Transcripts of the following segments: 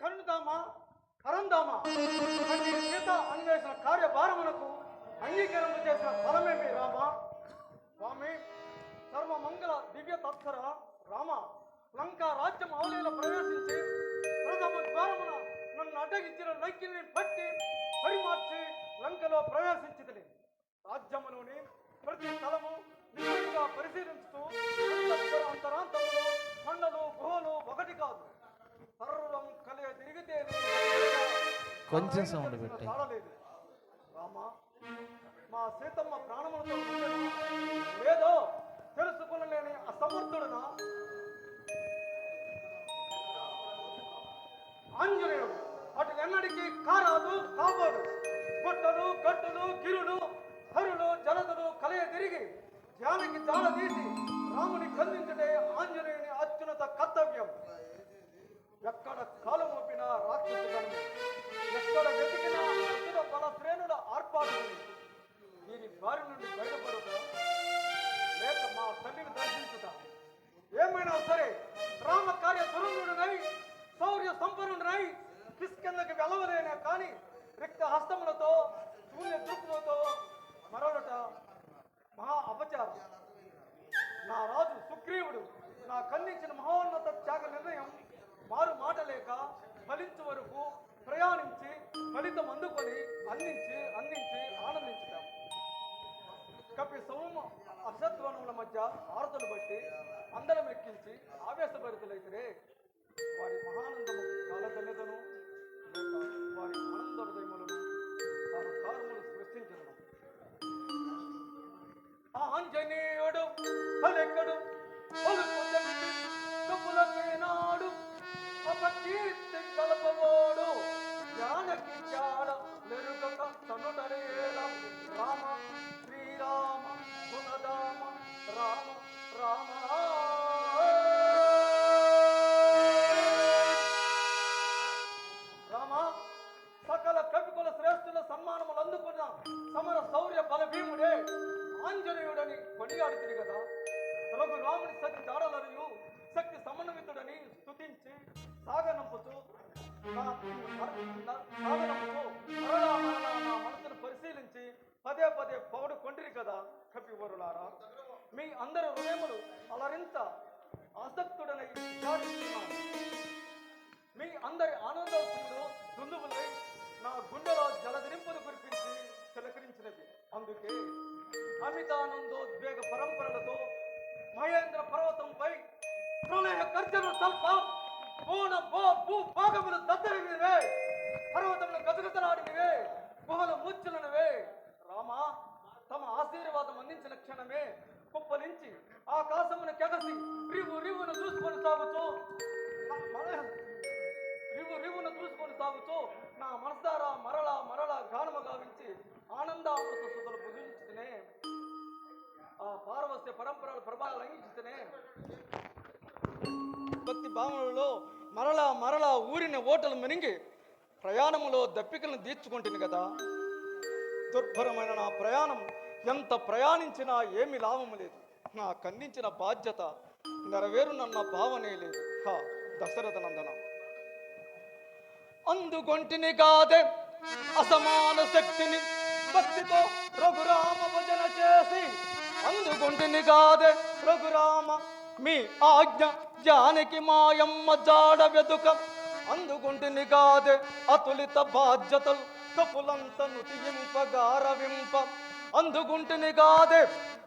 కరుణదామా కరందామా? అంటే సీత అన్వేషణ కార్యభారమునకు అంగీకారం చేసిన ఫలమేమి రామ. స్వామి సర్వమంగళ దివ్య తత్సర రామ లంక రాజ్యం అవలీల ప్రవేశించి ప్రథమ ద్వారమున నన్ను అడ్డగించిన లంకిని పట్టి పరిమార్చి లంకలో ప్రవేశించిదని రాజ్యములోని ప్రతి స్థలము నిజంగా పరిశీలించుతూ కొంచెం సౌండ్ పెట్టు. మా సీతమ్మ ప్రాణములతో లేదో తెలుసుకునలేని అసమర్థుడునా? ఆంజనేయుడు అటు ఎన్నడికి కారాదు కాపాడు గుట్టలు గట్టులు గిరులు హరులు జలదులు కలయ తిరిగి జానకి జాల తీసి రాముని ఖండించడే ఆంజనేయుని అత్యున్నత కర్తవ్యం. ఎక్కడ కాలు మోపిన రాక్షసులను ఎక్కడ వెతికినా అసుర బల శ్రేణుల ఆర్పాటు దీని బారి నుండి బయటపడుట లేక మా తల్లిని దర్శించుట ఏమైనా సరే రామ కార్య దురంగుడునై శౌర్య సంపన్నుడనై కిష్కిందకి వెలవలేనే కానీ రిక్త హస్తములతో శూన్య దృక్కులతో మరొకట మహా అపచారం. నా రాజు సుగ్రీవుడు నా కన్నించిన మహోన్నత త్యాగ నిర్ణయం మారు మాట లేక ఫలించు వరకు ప్రయాణించి ఫలితం అందుకొని అందించి అందించి ఆనందించుతాం కపి సోమ అసద్వనముల మధ్య ఆరతలు బట్టి అందరం ఎక్కించి ఆవేశభరితులైతే వారి మహానందము కాలధన్యతను వారి ఆనంద హృదయములను తాను కారుములు సృష్టించను ఆంజనేయుడు పలెక్కడు పలుకు తండ్రి కపులకేనాడు జానకి జాడ మెరుగక తనుడరేల రామ శ్రీరామ గుణదామ రామ రామ రామ సకల కవికుల శ్రేష్ఠుల సన్మానములు అందుకున్న సమర శౌర్య బలభీముడే ఆంజనేయుడని కొనియాడుతుంది కదా రఘు రాముని శక్తి జాడలరియు శక్తి సమన్వితుడని స్తుతించి సాగనంపుతూ మరలా మరలా నా మనసును పరిశీలించి పదే పదే పొగడు కొండ్రి కదా కపివరులారా. మీ అందరి హృదయములు అలరింత ఆసక్తుడనై విచారిస్తున్నాను మీ అందరి ఆనందోత్సవులు దుందువులై నా గుండెలో జలదిరింపులు కురిపించి తిలకరించినవి అందుకే అమితానందోద్వేగ పరంపరలతో మహేంద్ర పర్వతంపై ప్రళయ గర్జన స్వల్ప పూన భూ భూ భాగములు దద్దరినవే పర్వతములు గజగజలాడినవే. గుహలు మూర్చులనవే. రామా తమ ఆశీర్వాదం అందించిన క్షణమే కుప్పలించి ఆకాశమును కెగసి రివు రివును చూసుకొని సాగుతూ మ- మన- రివు రివును చూసుకొని సాగుతూ నా మనసారా మరలా మరలా గానము గావించి ఆనందామృత సుతులు భుజించుతూనే ఆ పారవస్య పరంపరల ప్రభావాలు లంఘించుతూనే. భక్తి భావనలో మరలా మరలా ఊరిన ఓటలు మెనింగి ప్రయాణంలో దప్పికలను తీర్చుకుంటుంది కదా. దుర్భరమైన నా ప్రయాణం ఎంత ప్రయాణించినా ఏమి లాభం లేదు. నా ఖండించిన బాధ్యత నెరవేరునన్న భావనే లేదు. హా దశరథ నందన. అందుకొంటిని కాదే అసమాన శక్తిని భక్తితో రఘురామ భజన చేసి అందుకొంటిని కాదే రఘురామ మీ ఆజ్ఞ జానకి మాయమ్మ జాడ వెతుక అందుకుంటుని కాదే అతులిత బాధ్యతలు కపులంత నుతియింపగారవింప అందుకుంటుని కాదే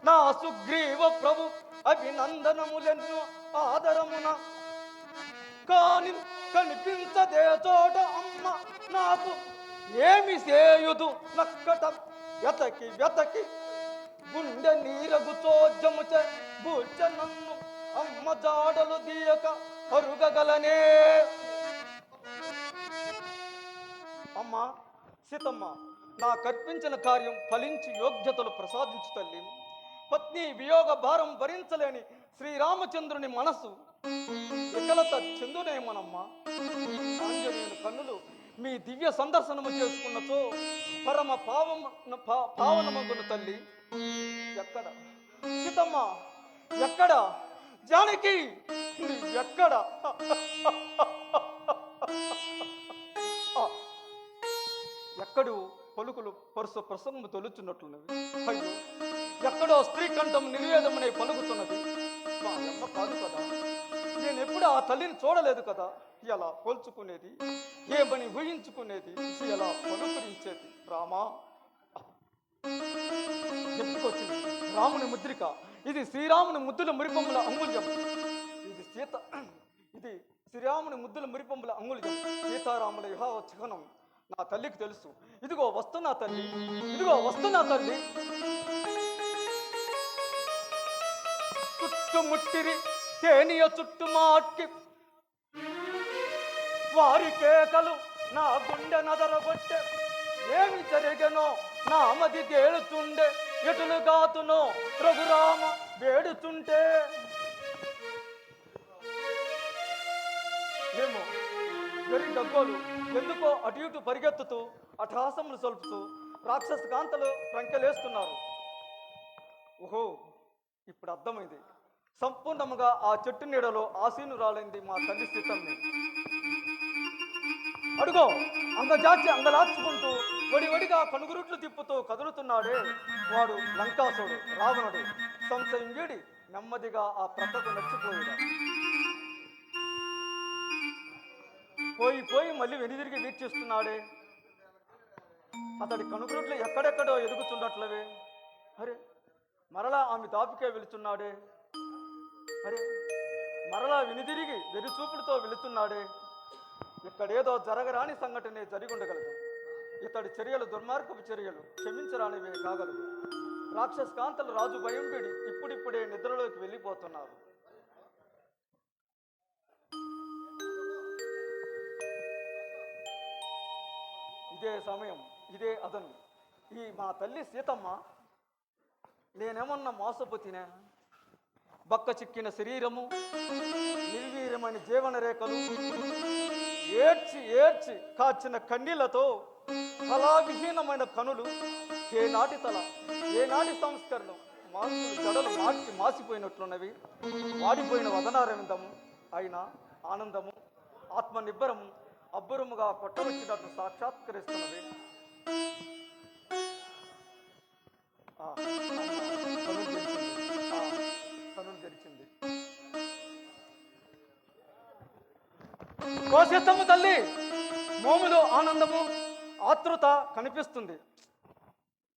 నా సుగ్రీవ ప్రభు అభినందనములెన్నో ఆదరమున. కాని కనిపించదే చోట అమ్మ నాకు ఏమి చేయుదు నక్కట వెతకి వెతకి గుండె నీరగు చోద్యముచ బూచ నన్ను అమ్మ జాడలు దీయక అరుగగలనే. అమ్మ సీతమ్మ నా కర్పించిన కార్యం ఫలించి యోగ్యతలు ప్రసాదించు తల్లి. పత్ని వియోగ భారం భరించలేని శ్రీరామచంద్రుని మనసు. వికలత చెందునేమోనమ్మా. ఆంజనేయుని కన్నులు మీ దివ్య సందర్శనము చేసుకున్నచో పరమ పావం పావనమగును తల్లి. ఎక్కడ? సీతమ్మ ఎక్కడ? జానకి ఎక్కడ? ఎక్కడు పలుకులు పరుస ప్రసంగము తొలుచున్నట్లున్నవి. అయ్యో ఎక్కడో స్త్రీ కంఠం నిర్వేదమునై పలుకుతున్నది. మా అమ్మ కాదు కదా నేను ఎప్పుడు ఆ తల్లిని చూడలేదు కదా ఎలా పోల్చుకునేది ఏమని ఊహించుకునేది ఎలా పలుకరించేది? రామా? చెప్పుకొచ్చింది రాముని ముద్రిక ఇది శ్రీరాముని ముద్దుల మురిపంబుల అంగుళ్యం ఇది సీత ఇది శ్రీరాముని ముద్దుల మురిపంబుల అంగుళ్యం సీతారాముల యహా చిహ్నం నా తల్లికి తెలుసు. ఇదిగో వస్తున్నా తల్లి. ఇదిగో వస్తున్నా తల్లి. చుట్టుముట్టిరి తేనియ చుట్టుమాట్కి వారి కేకలు నా గుండె నదరగొట్టె. ఏమి జరిగెనో నా మది తేలుతుండే. ఎటును గాతును ప్రభురామ వేడుతుంటే. మేము వెరి డబ్బోలు ఎందుకో అటు ఇటు పరిగెత్తుతూ అఠాసములు సొలుపుతూ రాక్షస కాంతలు రంకెలేస్తున్నారు. ఓహో ఇప్పుడు అర్థమైంది. సంపూర్ణముగా ఆ చెట్టు నీడలో ఆసీనురాలైంది మా తల్లి స్థితం అడుగో అంగజాచి అంగలార్చుకుంటూ వడి వడిగా కనుగురుట్లు తిప్పుతూ కదులుతున్నాడే వాడు లంకాసుడు రావణుడు. సంశయం వీడి నెమ్మదిగా ఆ ప్రక్కకు నచ్చిపోయాడు. పోయి పోయి మళ్ళీ వెనుదిరిగి వీక్షిస్తున్నాడే. అతడి కనుగురుట్లు ఎక్కడెక్కడో ఎదుగుతుండట్లవే అరే మరలా ఆమె దాపికే వెళుతున్నాడే. అరే మరలా వెనుదిరిగి వెనుచూపులతో వెళుతున్నాడే. ఇక్కడేదో జరగరాని సంఘటనే జరిగి ఉండగలదు ఇతడి చర్యలు దుర్మార్గపు చర్యలు క్షమించరానివే కాగలవు. రాక్షస కాంతలు రాజు భయం వీడి ఇప్పుడిప్పుడే నిద్రలోకి వెళ్ళిపోతున్నారు. ఇదే సమయం ఇదే అదను. ఈ మా తల్లి సీతమ్మ నేనేమన్నా మోసపోతినా బక్క చిక్కిన శరీరము నిర్వీర్యమైన జీవన రేఖలు ఏడ్చి ఏడ్చి కాచిన కన్నీళ్ళతో కళావిహీనమైన కనులు ఏనాటి తల ఏనాటి సంస్కరణం మానసులు జడలు మార్చి మాసిపోయినట్లున్నవి వాడిపోయిన వదనారవిందము అయిన ఆనందము ఆత్మ నిబ్బరము అబ్బురముగా కొట్టవచ్చినట్లు సాక్షాత్కరిస్తున్నవి. కోశత్తమ్మ తల్లి. మోములో ఆనందము ఆతృత కనిపిస్తుంది.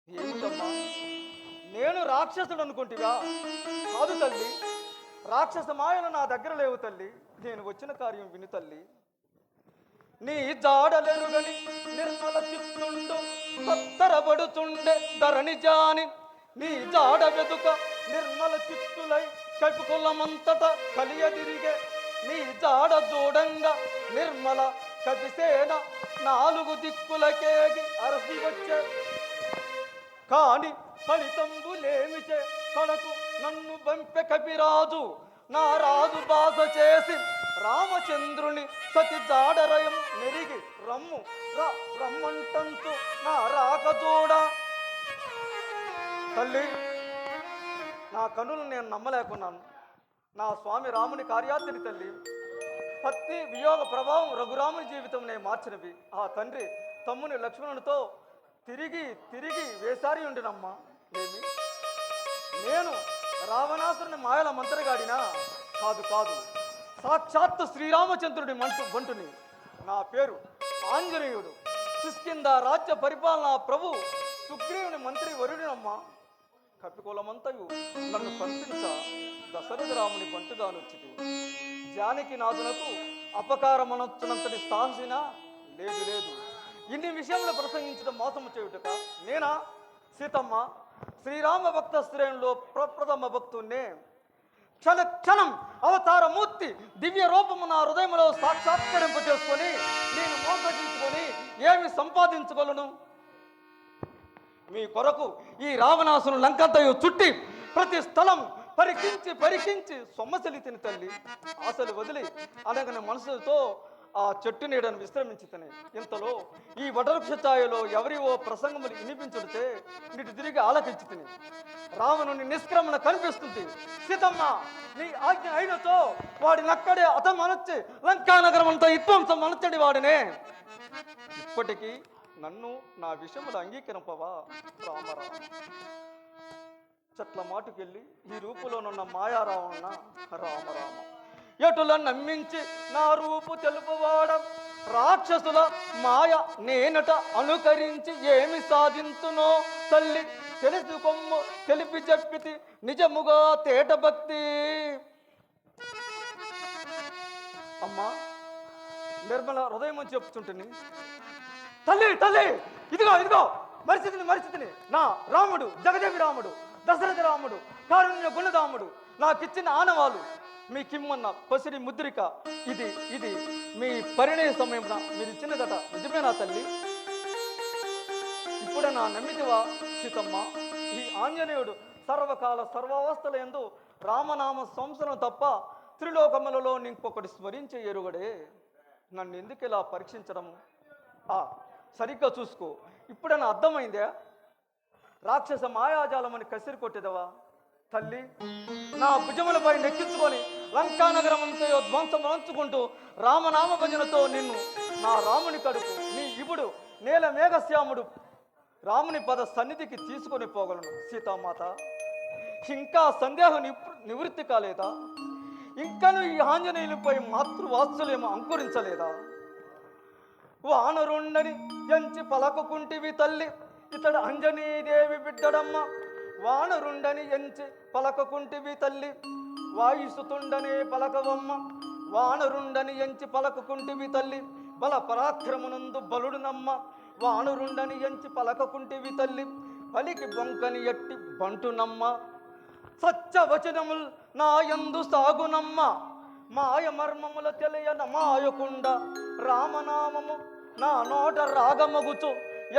ఏమిటమ్మా నేను రాక్షసుడు అనుకుంటివా కాదు తల్లి. రాక్షస మాయలు నా దగ్గర లేవు తల్లి. నేను వచ్చిన కార్యం విను తల్లి. నీ జాడలెరుగని నిర్మల చిత్తుండు తత్తరబడుతుండే ధరణి జాని నీ జాడ వెదుక నిర్మల చిత్తులై కపికులమంతట కలియదిరిగే నీ జాడ చూడంగా నిర్మల కపిసేన నాలుగు దిక్కులకేగి అరసి వచ్చే. కాని ఫలితంబులేమిచే? కడకు నన్ను బంపె కపిరాజు నా రాజు బాధ చేసి రామచంద్రుని సతి జాడరయం నెరిగి రమ్ము. రా రమ్మంటంతు నా రాక చూడ తల్లి నా కనులు నేను నమ్మలేకున్నాను. నా స్వామి రాముని కార్యార్థిని తల్లి. పత్తి వియోగ ప్రభావం రఘురాముని జీవితంనే మార్చినవి. ఆ తండ్రి తమ్ముని లక్ష్మణునితో తిరిగి తిరిగి వేసారి ఉండినమ్మా. ఏమి? నేను రావణాసురుని మాయల మంత్రగాడినా? కాదు కాదు. సాక్షాత్తు శ్రీరామచంద్రుడి మంటు బంటుని. నా పేరు ఆంజనేయుడు. కిష్కింద రాజ్య పరిపాలనా ప్రభు సుగ్రీవుని మంత్రి వరుడినమ్మా. కపికులమంతయు నన్ను పంపించ దశరథ రాముని బంటుగానొచ్చితి. జానకి నాదునకు అపకారమనొచ్చునంతటి సాహసిన లేదు లేదు. ఇన్ని విషయంలో ప్రసంగించడం మోసము చేయుటక నేనా? సీతమ్మ శ్రీరామ భక్త శ్రేణులో ప్రప్రథమ భక్తున్నే క్షణ క్షణం అవతారమూర్తి దివ్య రూపము నా హృదయంలో సాక్షాత్కరింపు చేసుకొని నేను మోసగించుకొని ఏమి సంపాదించగలను మీ కొరకు ఈ రావణాసును లంకంతయు చుట్టి ప్రతి స్థలం పరికించి పరికించి సొమ్మసలి తిని తల్లి. ఆశలు వదిలి అనగన మనసుతో ఆ చెట్టు నీడను విశ్రమించి తిని ఇంతలో ఈ వటవృక్ష ఛాయలో ఎవరివో ప్రసంగములు వినిపించుడితే నీటి తిరిగి ఆలకించి తిని రావణుని నిష్క్రమణ కనిపిస్తుంది. సీతమ్మ నీ ఆజ్ఞ అయినతో వాడినక్కడే అతమనొచ్చి లంకానగరం అంతా విధ్వంసం అనొచ్చడి వాడినే. ఇప్పటికీ నన్ను నా విషయములు అంగీకరింపవా? రామరామ చెట్ల మాటుకెళ్ళి ఈ రూపులోనున్న మాయారావణ రామరామ. ఎటుల నమ్మించి నా రూపు తెలుపువాడం? రాక్షసుల మాయ నేనట అనుకరించి ఏమి సాధించునో తల్లి తెలుసుకొమ్ము తెలిపి చెప్పితి నిజముగా తేట భక్తి అమ్మా నిర్మల హృదయం అని చెప్తుంటుంది తల్లి తల్లి ఇదిగో ఇదిగో మరిచితిని మరిచితిని. నా రాముడు జగదేవి రాముడు దశరథ రాముడు కారుణ్య గుణరాముడు నాకిచ్చిన ఆనవాలు మీ కిమ్మన్న పసిరి ముద్రిక ఇది ఇది మీ పరిణయ సమయమున మీరు ఇచ్చినదట నిజమేనా తల్లి? ఇప్పుడే నా నమ్మితివా సీతమ్మ? ఈ ఆంజనేయుడు సర్వకాల సర్వావస్థల ఎందు రామనామ సంవత్సరం తప్ప త్రిలోకములలో ఇంకొకటి స్మరించే ఎరుగడే. నన్ను ఎందుకు ఇలా పరీక్షించడము? ఆ సరిగ్గా చూసుకో. ఇప్పుడైనా అర్థమైందే? రాక్షస మాయాజాలమని కసిరి కొట్టేదవా? తల్లి నా భుజములపై నెక్కించుకొని లంకానగరమంతో ధ్వంసం వంచుకుంటూ రామనామ భజనతో నిన్ను నా రాముని కడుపు నీ ఇవుడు నేల మేఘశ్యాముడు రాముని పద సన్నిధికి తీసుకొని పోగలను సీతామాత. ఇంకా సందేహం నివృత్తి కాలేదా? ఇంకను ఈ ఆంజనేయులపై మాతృవాత్సల్యం అంకురించలేదా? వానరుండని ఎంచి పలకకుంటివి తల్లి. ఇతడు అంజనీదేవి బిడ్డడమ్మ. వానరుండని ఎంచి పలకకుంటివి తల్లి. వాయుసుతుండనే పలకవమ్మ. వానరుండని ఎంచి పలకకుంటివి తల్లి. బల పరాక్రమనందు బలుడునమ్మ. వానరుండని ఎంచి పలకకుంటివి తల్లి. పలికి బొంకని ఎట్టి బంటునమ్మ. సత్యవచనముల్ నా ఎందు సాగునమ్మ. మాయ మర్మముల తెలియన మాయకుండ రామనామము నా నోట రాగమగుచు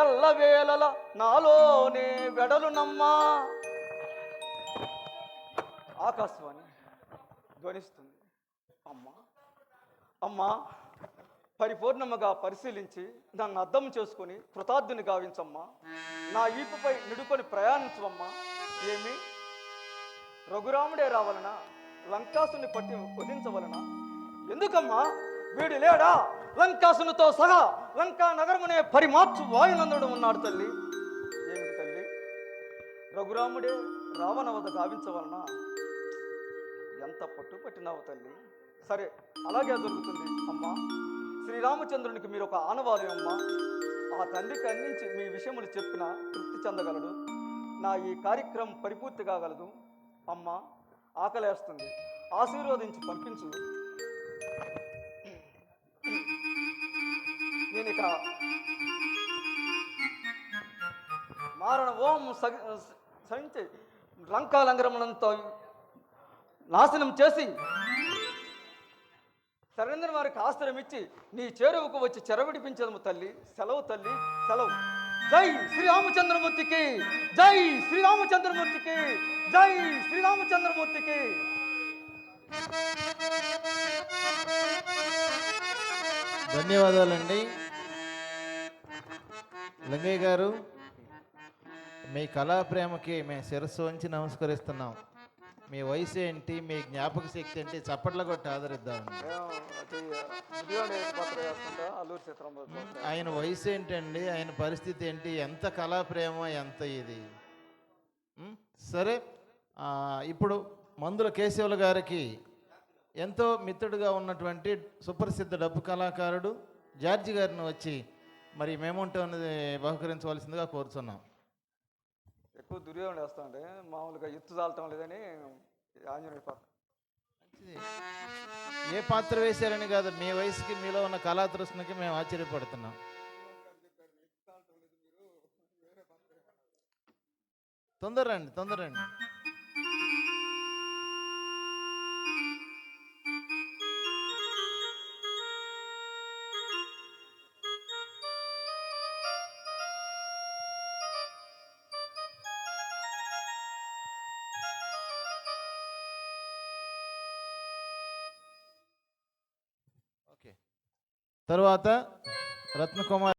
ఎల్లవేళల నాలోనే వెడలునమ్మా. ఆకాశవాణి ధ్వనిస్తుంది. అమ్మా అమ్మా పరిపూర్ణముగా పరిశీలించి నన్ను అర్థం చేసుకొని కృతార్థుని గావించమ్మా. నా ఈపుపై నిడుకొని ప్రయాణించవమ్మా ఏమి? రఘురాముడే రావలన? లంకాసుని పట్టి వధించవలన? ఎందుకమ్మా? వీడు లేడా? లంకాసునితో సహా లంకా నగరమునే పరిమార్చు వాయునందుడు ఉన్నాడు తల్లి. ఏమిటి తల్లి? రఘురాముడే రావణ వద్ద గావించవలన? ఎంత పట్టు పట్టినావు తల్లి? సరే అలాగే దొరుకుతుంది అమ్మా. శ్రీరామచంద్రునికి మీరు ఒక ఆనవాలి అమ్మా. ఆ తండ్రికి అందించి మీ విషయములు చెప్పిన తృప్తి చెందగలడు. నా ఈ కార్యక్రమం పరిపూర్తి కాగలదు. అమ్మా ఆకలేస్తుంది. ఆశీర్వదించి పంపించు. నేను ఇక మారణ ఓం సగ- సంచి లంకాలంగరమునంతో నాశనం చేసి సరేంద్ర వారికి ఆశ్రయం ఇచ్చి నీ చేరువకు వచ్చి చెరవిడిపించదము తల్లి. సెలవు తల్లి సెలవు. జై శ్రీరామచంద్రమూర్తికి జై శ్రీరామచంద్రమూర్తికి. జై శ్రీరామచంద్రమూర్తికి. ధన్యవాదాలండి. లింగయ్య గారు మీ కళా ప్రేమకి మేము శిరస్సు వంచి నమస్కరిస్తున్నాం. మీ వయసు ఏంటి మీ జ్ఞాపక శక్తి ఏంటి చప్పట్ల కొట్టి ఆదరిద్దాం. ఆయన వయసు ఏంటండి ఆయన పరిస్థితి ఏంటి ఎంత కళా ప్రేమ ఎంత ఇది. సరే ఇప్పుడు మందుల కేశవుల గారికి ఎంతో మిత్రుడుగా ఉన్నటువంటి సుప్రసిద్ధ డబ్బు కళాకారుడు జార్జి గారిని వచ్చి మరి మేముంటే ఉన్నది బహుకరించవలసిందిగా కోరుతున్నాం ఎక్కువ దుర్యోగం వేస్తా ఉంటే మామూలుగా ఎత్తు చాలటం లేదని ఆంజనేయ పాత్ర. ఏ పాత్ర వేశారని కాదు మీ వయసుకి మీలో ఉన్న కళా తృష్ణకి మేము ఆశ్చర్యపడుతున్నాం. తొందరండి తొందరండి తర్వాత రత్నకుమార్